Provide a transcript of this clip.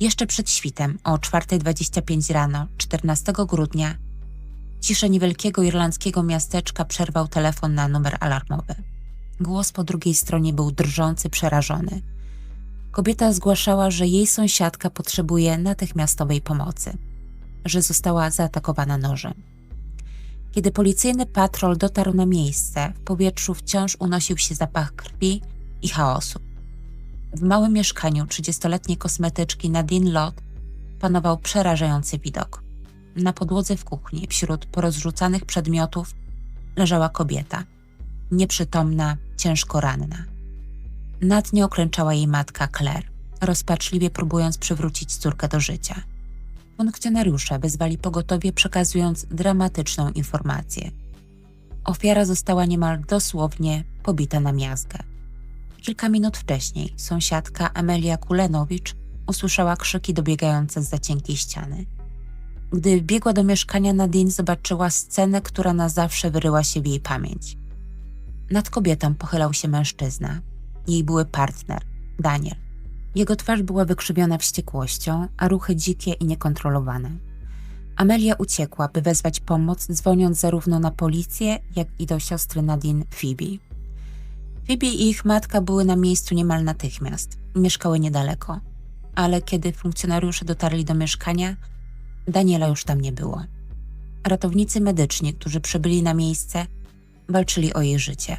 Jeszcze przed świtem, o 4.25 rano, 14 grudnia, ciszę niewielkiego irlandzkiego miasteczka przerwał telefon na numer alarmowy. Głos po drugiej stronie był drżący, przerażony. Kobieta zgłaszała, że jej sąsiadka potrzebuje natychmiastowej pomocy, że została zaatakowana nożem. Kiedy policyjny patrol dotarł na miejsce, w powietrzu wciąż unosił się zapach krwi i chaosu. W małym mieszkaniu 30-letniej kosmetyczki Nadine Lot panował przerażający widok. Na podłodze w kuchni, wśród porozrzucanych przedmiotów, leżała kobieta, nieprzytomna, ciężko ranna. Nad nią klęczała jej matka Claire, rozpaczliwie próbując przywrócić córkę do życia. Funkcjonariusze wezwali pogotowie, przekazując dramatyczną informację. Ofiara została niemal dosłownie pobita na miazgę. Kilka minut wcześniej sąsiadka Amelia Kulenowicz usłyszała krzyki dobiegające z cienkiej ściany. Gdy biegła do mieszkania, Nadine zobaczyła scenę, która na zawsze wyryła się w jej pamięć. Nad kobietą pochylał się mężczyzna. Jej były partner, Daniel. Jego twarz była wykrzywiona wściekłością, a ruchy dzikie i niekontrolowane. Amelia uciekła, by wezwać pomoc, dzwoniąc zarówno na policję, jak i do siostry Nadine Phoebe. Phoebe i ich matka były na miejscu niemal natychmiast. Mieszkały niedaleko. Ale kiedy funkcjonariusze dotarli do mieszkania, Daniela już tam nie było. Ratownicy medyczni, którzy przybyli na miejsce, walczyli o jej życie.